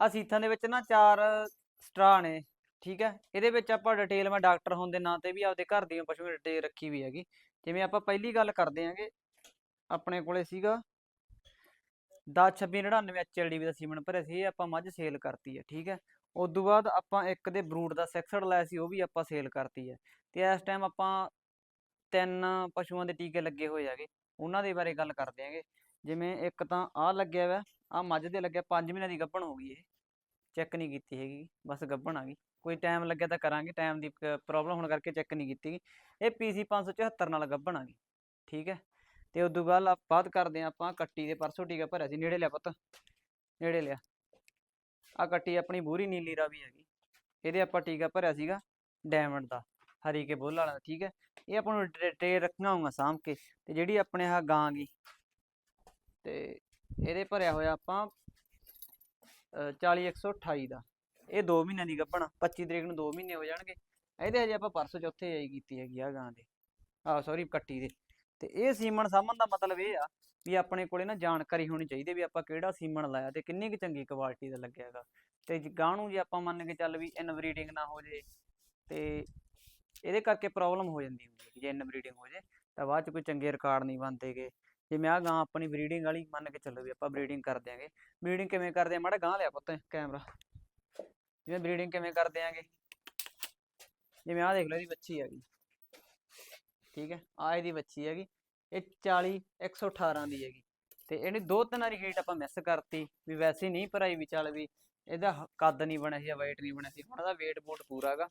ਆ ਸੀਥਾਂ ਦੇ ਵਿੱਚ ਨਾ ਚਾਰ ਸਟਰਾ ਨੇ, ਠੀਕ ਹੈ? ਇਹਦੇ ਵਿੱਚ ਆਪਾਂ ਡਿਟੇਲ ਮੈਂ ਡਾਕਟਰ ਹੋਣ ਦੇ ਨਾਂ ਤੇ ਵੀ ਆਪਦੇ ਘਰ ਦੀਆਂ ਪਸ਼ੂ ਦੀ ਡਿਟੇਲ ਰੱਖੀ ਵੀ ਹੈਗੀ। ਜਿਵੇਂ ਆਪਾਂ ਪਹਿਲੀ ਗੱਲ ਕਰਦੇ ਆਂਗੇ ਆਪਣੇ ਕੋਲੇ ਸੀਗਾ 102699 ਐਚਐਲਡੀ ਦਾ ਸੀਮਨ ਭਰਿਆ ਸੀ, ਇਹ ਆਪਾਂ ਮੱਝ ਸੇਲ ਕਰਤੀ ਹੈ, ਠੀਕ ਹੈ? ਉਸ ਤੋਂ ਬਾਅਦ ਆਪਾਂ ਇੱਕ ਦੇ ਬਰੂਡ ਦਾ ਸੈਕਸਡ ਲਾਇਆ ਸੀ, ਉਹ ਵੀ ਆਪਾਂ ਸੇਲ ਕਰਤੀ ਹੈ। ਤੇ ਇਸ ਟਾਈਮ ਆਪਾਂ ਤਿੰਨ ਪਸ਼ੂਆਂ ਦੇ ਟੀਕੇ ਲੱਗੇ ਹੋਏ ਹੈਗੇ, ਉਹਨਾਂ ਦੇ ਬਾਰੇ ਗੱਲ ਕਰਦੇ ਆਂਗੇ ਜਿਵੇਂ ਇੱਕ ਤਾਂ ਆਹ ਲੱਗਿਆ ਵਾ ਆਹ ਮੱਝ ਦੇ ਲੱਗਿਆ 5 ਮਹੀਨਿਆਂ ਦੀ ਗੱਭਣ ਹੋ ਗਈ ਇਹ। ਚੈੱਕ ਨਹੀਂ ਕੀਤੀ ਹੈਗੀ ਬਸ ਗੱਭਣ ਆ ਗਈ। ਕੋਈ ਟਾਈਮ ਲੱਗਿਆ ਤਾਂ ਕਰਾਂਗੇ ਟਾਈਮ ਦੀ ਪ੍ਰੋਬਲਮ ਹੋਣ ਕਰਕੇ ਚੈੱਕ ਨਹੀਂ ਕੀਤੀ ਗੀ। ਇਹ ਪੀਸੀ 574 ਨਾਲ ਗੱਭਣ ਆ ਗਈ ਠੀਕ ਹੈ। ਤੇ ਤੋਂ ਬਾਅਦ ਆ- ਬਾਅਦ ਕਰਦੇ ਹਾਂ ਆਪਾਂ ਕੱਟੀ ਦੇ ਪਰਸੋਂ ਟੀਕਾ ਭਰਿਆ ਸੀ ਨੇੜੇ ਲਿਆ ਪੁੱਤ ਨੇੜੇ ਲਿਆ। ਆ ਕੱਟੀ ਆਪਣੀ ਬੂਰੀ ਨੀਲੀ ਰਾਵੀ ਹੈਗੀ ਇਹਦੇ ਆਪਾਂ ਟੀਕਾ ਭਰਿਆ ਸੀਗਾ ਡਾਇਮੰਡ ਦਾ ਹਰੀ ਕੇ ਬੋਲ ਵਾਲਾ ਦਾ, ਠੀਕ ਹੈ। ਇਹ ਆਪਾਂ ਨੂੰ ਟੇ ਰੱਖਣਾ ਹੋਊਗਾ ਸਾਂਭ ਕੇ ਤੇ ਜਿਹੜੀ ਆਪਣੇ ਆ ਗਾਂ ਗੀ ਤੇ ਇਹਦੇ ਭਰਿਆ ਹੋਇਆ ਆਪਾਂ 40128 ਦਾ। ਇਹ 2 ਮਹੀਨਿਆਂ ਦੀ ਗੱਭਣ ਆ, 25 ਤਰੀਕ ਨੂੰ 2 ਮਹੀਨੇ ਹੋ ਜਾਣਗੇ। ਇਹਦੇ ਹਜੇ ਆਪਾਂ ਪਰਸੋਂ ਚੌਥੇ ਆਈ ਕੀਤੀ ਹੈਗੀ ਆ ਗਾਂ ਦੇ। ਆ ਸੌਰੀ ਕੱਟੀ ਦੇ। ਤੇ ਇਹ ਸੀਮਣ ਸਾਂਭਣ ਦਾ ਮਤਲਬ ਇਹ ਆ ਵੀ ਆਪਣੇ ਕੋਲੇ ਨਾ ਜਾਣਕਾਰੀ ਹੋਣੀ ਚਾਹੀਦੀ ਹੈ ਵੀ ਆਪਾਂ ਕਿਹੜਾ ਸੀਮਣ ਲਾਇਆ ਤੇ ਕਿੰਨੀ ਕੁ ਚੰਗੀ ਕੁਆਲਿਟੀ ਦਾ ਲੱਗਿਆ ਹੈਗਾ। ਤੇ ਜੇ ਗਾਂ ਨੂੰ ਜੇ ਆਪਾਂ ਮੰਨ ਕੇ ਚੱਲ ਵੀ ਇਨਬਰੀਡਿੰਗ ਨਾ ਹੋ ਜੇ ਤੇ ਇਹਦੇ ਕਰਕੇ ਪ੍ਰੋਬਲਮ ਹੋ ਜਾਂਦੀ ਹੁੰਦੀ ਹੈ ਜੇ ਇਨਬਰੀਡਿੰਗ ਹੋ ਜੇ ਤਾਂ ਬਾਅਦ ਚ ਕੋਈ ਚੰਗੇ ਰਿਕਾਰਡ ਨਹੀਂ ਬਣਦੇਗੇ। ਜੇ ਮੈਂ ਆਹ ਗਾਂ ਆਪਣੀ ਬਰੀਡਿੰਗ ਵਾਲੀ ਮੰਨ ਕੇ ਚੱਲੋ ਵੀ ਆਪਾਂ ਬਰੀਡਿੰਗ ਕਰ ਦਿਆਂਗੇ ਬਰੀਡਿੰਗ ਕਿਵੇਂ ਕਰਦੇ ਆ? ਮਾੜਾ ਗਾਂ ਲਿਆ ਪੁੱਤ ਕੈਮਰਾ ਜਿਵੇਂ ਬਰੀਡਿੰਗ ਕਿਵੇਂ ਕਰ ਦਿਆਂਗੇ ਜਿਵੇਂ ਆਹ ਦੇਖ ਲਓ ਇਹਦੀ ਬੱਚੀ ਹੈਗੀ। ਠੀਕ ਹੈ ਆ ਇਹਦੀ ਬੱਚੀ ਹੈਗੀ, ਇਹ 40 118 ਦੀ ਹੈਗੀ। ਤੇ ਇਹਨੇ ਦੋ ਤਿੰਨ ਵਾਰੀ ਹੀਟ ਆਪਾਂ ਮਿਸ ਕਰਤੀ, ਵੀ ਵੈਸੇ ਨਹੀਂ ਭਰਾਈ ਵੀ ਚੱਲ ਵੀ ਇਹਦਾ ਕੱਦ ਨਹੀਂ ਬਣਿਆ ਸੀ ਜਾਂ weight ਨਹੀਂ ਬਣਿਆ ਸੀ, ਹੁਣ ਇਹਦਾ weight ਬੋਟ ਪੂਰਾ ਹੈਗਾ।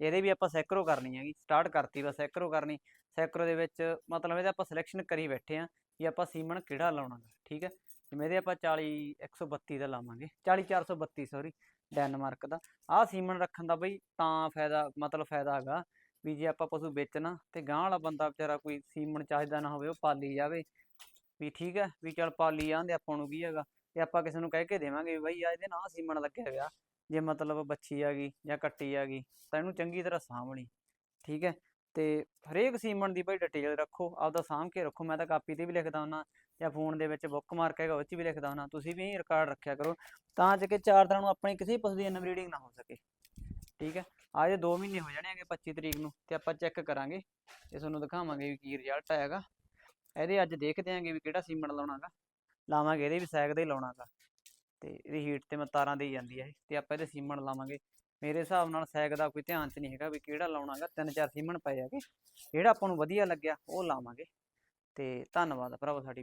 ਇਹਦੇ ਵੀ ਆਪਾਂ ਸੈਕਰੋ ਕਰਨੀ ਹੈਗੀ ਸਟਾਰਟ ਕਰਤੀ ਬਸ ਸੈਕਰੋ ਕਰਨੀ। ਸੈਕਰੋ ਦੇ ਵਿੱਚ ਮਤਲਬ ਇਹਦਾ ਆਪਾਂ ਸਿਲੈਕਸ਼ਨ ਕਰੀ ਬੈਠੇ ਆ। ਵੀ ਆਪਾਂ ਸੀਮਨ ਕਿਹੜਾ ਲਾਉਣਾ ਗਾ, ਠੀਕ ਹੈ? ਜਿਵੇਂ ਇਹਦੇ ਆਪਾਂ 40 132 ਦਾ ਲਾਵਾਂਗੇ। 40 432 ਸੌਰੀ ਡੈਨਮਾਰਕ ਦਾ। ਆਹ ਸੀਮਨ ਰੱਖਣ ਦਾ ਬਈ ਤਾਂ ਫਾਇਦਾ ਮਤਲਬ ਫਾਇਦਾ ਹੈਗਾ ਵੀ ਜੇ ਆਪਾਂ ਪਸ਼ੂ ਵੇਚਣਾ ਤੇ ਗਾਂ ਵਾਲਾ ਬੰਦਾ ਵਿਚਾਰਾ ਕੋਈ ਸੀਮਨ ਚਾਹੀਦਾ ਨਾ ਹੋਵੇ ਉਹ ਪਾਲੀ ਜਾਵੇ। ਵੀ ਠੀਕ ਹੈ ਵੀ ਚੱਲ ਪਾਲੀ ਜਾਂਦੇ ਆਪਾਂ ਨੂੰ ਕੀ ਹੈਗਾ? ਤੇ ਆਪਾਂ ਕਿਸੇ ਨੂੰ ਕਹਿ ਕੇ ਦੇਵਾਂਗੇ ਵੀ ਬਈ ਆ ਇਹਦੇ ਨਾਲ ਸੀਮਨ ਲੱਗਿਆ ਹੋਇਆ। ਜੇ ਮਤਲਬ ਬੱਚੀ ਆ ਗਈ ਜਾਂ ਕੱਟੀ ਆ ਗਈ ਤਾਂ ਇਹਨੂੰ ਚੰਗੀ ਤਰ੍ਹਾਂ ਸਾਂਭ ਲਈ ਠੀਕ ਹੈ? ਤੇ ਹਰੇਕ ਸੀਮਨ ਦੀ ਭਾਈ ਡਿਟੇਲ ਰੱਖੋ, ਆਪਦਾ ਸਾਂਭ ਕੇ ਰੱਖੋ, ਮੈਂ ਤਾਂ ਕਾਪੀ ਤੇ ਵੀ ਲਿਖਦਾ ਹੁੰਦਾ ਜਾਂ ਫੋਨ ਦੇ ਵਿੱਚ ਬੁੱਕ ਮਾਰਕ ਹੈਗਾ ਉਹ 'ਚ ਵੀ ਲਿਖਦਾ ਹੁੰਦਾ ਤੁਸੀਂ ਵੀ ਰਿਕਾਰਡ ਰੱਖਿਆ ਕਰੋ, ਤਾਂ ਜੇ ਕਿ ਚਾਰ ਦਿਨਾਂ ਨੂੰ ਆਪਣੀ ਕਿਸੇ ਪਸ਼ੂ ਦੀ ਇਨਬਰੀਡਿੰਗ ਨਾ ਹੋ ਸਕੇ। ਠੀਕ ਹੈ ਆ ਜੇ 2 ਮਹੀਨੇ ਹੋ ਜਾਣੇ ਹੈਗੇ 25 ਤਰੀਕ ਨੂੰ ਤੇ ਆਪਾਂ ਚੈੱਕ ਕਰਾਂਗੇ ਤੇ ਤੁਹਾਨੂੰ ਦਿਖਾਵਾਂਗੇ ਵੀ ਕੀ ਰਿਜ਼ਲਟ ਆਏਗਾ ਇਹਦੇ ਅੱਜ ਦੇਖਦੇ ਆਂਗੇ ਵੀ ਕਿਹੜਾ ਸੀਮਨ ਲਾਉਣਾਗਾ ਲਾਵਾਂਗੇ ਇਹਦੇ ਵੀ ਸੈਗ ਦੇ ਹੀ ਲਾਉਣਾਗਾ ਤੇ ਇਹਦੀ ਹੀਟ ਤੇ ਮੈਂ ਤਾਰਾਂ ਦੇਈ ਜਾਂਦੀ ਹੈ ਇਹ, ਤੇ ਆਪਾਂ ਇਹਦੇ ਸੀਮਨ ਲਾਵਾਂਗੇ। ਮੇਰੇ ਹਿਸਾਬ ਨਾਲ ਸੈਗ ਦਾ ਕੋਈ ਧਿਆਨ ਚ ਨਹੀਂ ਹੈਗਾ ਵੀ ਕਿਹੜਾ ਲਾਉਣਾਗਾ, ਤਿੰਨ ਚਾਰ ਸੀਮਨ ਪਏ ਹੈਗੇ। ਜਿਹੜਾ ਆਪਾਂ ਨੂੰ ਵਧੀਆ ਲੱਗਿਆ, ਉਹ ਲਾਵਾਂਗੇ। ਤੇ ਧੰਨਵਾਦ ਭਰਾਵੋ ਸਾਡੀ।